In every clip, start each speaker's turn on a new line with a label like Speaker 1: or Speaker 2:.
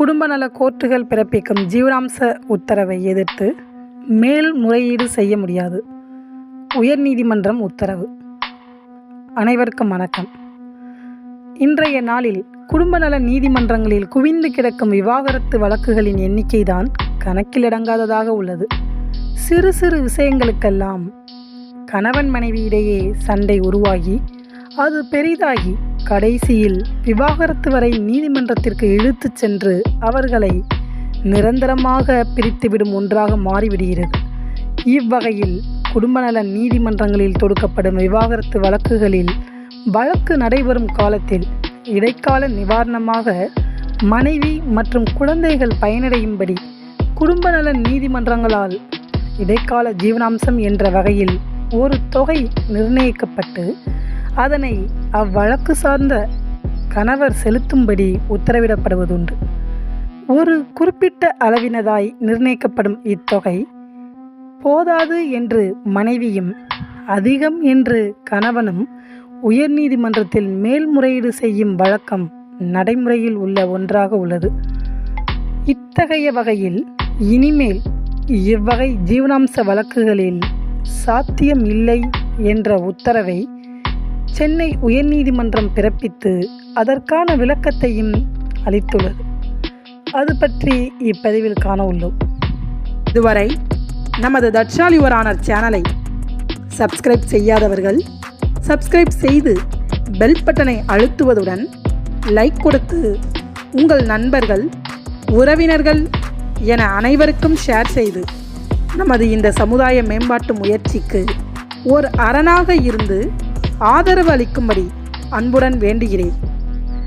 Speaker 1: குடும்ப நல கோர்ட்டுகள் பிறப்பிக்கும் ஜீவனாம்ச உத்தரவை எதிர்த்து மேல்முறையீடு செய்ய முடியாது. உயர்நீதிமன்றம் உத்தரவு. அனைவருக்கும் வணக்கம். இன்றைய நாளில் குடும்ப நல நீதிமன்றங்களில் குவிந்து கிடக்கும் விவாகரத்து வழக்குகளின் எண்ணிக்கைதான் கணக்கிலடங்காததாக உள்ளது. சிறு சிறு விஷயங்களுக்கெல்லாம் கணவன் மனைவி இடையே சண்டை உருவாகி அது பெரிதாகி கடைசியில் விவாகரத்து வரை நீதிமன்றத்திற்கு இழுத்துச் சென்று அவர்களை நிரந்தரமாக பிரித்துவிடும் ஒன்றாக மாறிவிடுகிறது. இவ்வகையில் குடும்ப நல நீதிமன்றங்களில் தொடுக்கப்படும் விவாகரத்து வழக்குகளில் வழக்கு நடைபெறும் காலத்தில் இடைக்கால நிவாரணமாக மனைவி மற்றும் குழந்தைகள் பயனடையும்படி குடும்ப நல நீதிமன்றங்களால் இடைக்கால ஜீவனாம்சம் என்ற வகையில் ஒரு தொகை நிர்ணயிக்கப்பட்டு அதனை அவ்வழக்கு சார்ந்த கணவர் செலுத்தும்படி உத்தரவிடப்படுவதுண்டு. ஒரு குறிப்பிட்ட அளவினதாய் நிர்ணயிக்கப்படும் இத்தொகை போதாது என்று மனைவியும் அதிகம் என்று கணவனும் உயர்நீதிமன்றத்தில் மேல்முறையீடு செய்யும் வழக்கம் நடைமுறையில் உள்ள ஒன்றாக உள்ளது. இத்தகைய வகையில் இனிமேல் இவ்வகை ஜீவனாம்ச வழக்குகளில் சாத்தியம் இல்லை என்ற உத்தரவை சென்னை உயர்நீதிமன்றம் பிறப்பித்து அதற்கான விளக்கத்தையும் அளித்துள்ளது. அது பற்றி இப்பதிவில் காண உள்ளோம்
Speaker 2: இதுவரை நமது தட்சால் யுவர் சேனலை சப்ஸ்கிரைப் செய்யாதவர்கள் சப்ஸ்கிரைப் செய்து பெல் பட்டனை அழுத்துவதுடன் லைக் கொடுத்து உங்கள் நண்பர்கள் உறவினர்கள் என அனைவருக்கும் ஷேர் செய்து நமது இந்த சமுதாய மேம்பாட்டு முயற்சிக்கு ஓர் அரணாக இருந்து ஆதரவு அளிக்கும்படி அன்புடன் வேண்டுகிறேன்.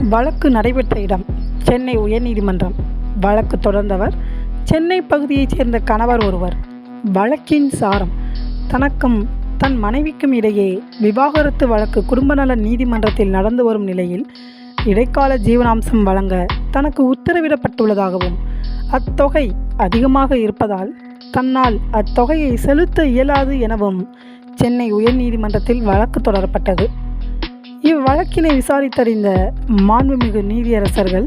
Speaker 1: வழக்கு நடைபெற்ற இடம் சென்னை உயர்நீதிமன்றம். வழக்கு தொடர்ந்தவர் சென்னை பகுதியைச் சேர்ந்த கணவர் ஒருவர். வழக்கின் சாரம் தனக்கும் தன் மனைவிக்கும் இடையே விவாகரத்து வழக்கு குடும்ப நல நீதிமன்றத்தில் நடந்து வரும் நிலையில் இடைக்கால ஜீவனாம்சம் வழங்க தனக்கு உத்தரவிடப்பட்டுள்ளதாகவும் அத்தொகை அதிகமாக இருப்பதால் தன்னால் அத்தொகையை செலுத்த இயலாது எனவும் சென்னை உயர்நீதிமன்றத்தில் வழக்கு தொடரப்பட்டது. இவ்வழக்கினை விசாரித்தறிந்த மாண்புமிகு நீதியரசர்கள்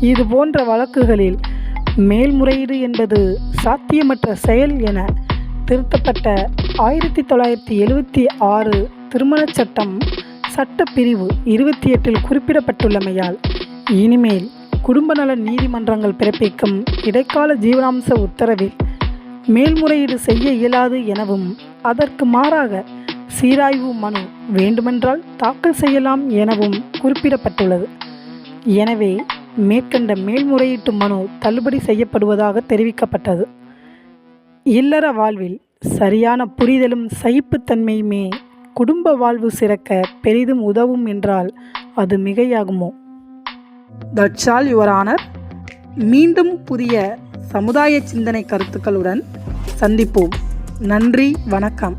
Speaker 1: இது போன்ற வழக்குகளில் மேல்முறையீடு என்பது சாத்தியமற்ற செயல் என திருத்தப்பட்ட ஆயிரத்தி தொள்ளாயிரத்தி எழுவத்தி ஆறு திருமணச் சட்டம் சட்டப்பிரிவு இருபத்தி எட்டில் குறிப்பிடப்பட்டுள்ளமையால் இனிமேல் குடும்ப நல நீதிமன்றங்கள் பிறப்பிக்கும் இடைக்கால ஜீவனாம்ச உத்தரவில் மேல்முறையீடு செய்ய இயலாது எனவும் அதற்கு மாறாக சீராய்வு மனு வேண்டுமென்றால் தாக்கல் செய்யலாம் எனவும் குறிப்பிடப்பட்டுள்ளது. எனவே மேற்கண்ட மேல்முறையீட்டு மனு தள்ளுபடி செய்யப்படுவதாக தெரிவிக்கப்பட்டது. இல்லற வாழ்வில் சரியான புரிதலும் சகிப்புத்தன்மையுமே குடும்ப வாழ்வு சிறக்க பெரிதும் உதவும் என்றால் அது மிகையாகுமோ?
Speaker 2: தட்சால் யுவர் ஆனர் மீண்டும் புதிய சமுதாய சிந்தனை கருத்துக்களுடன் சந்திப்போம். நன்றி வணக்கம்.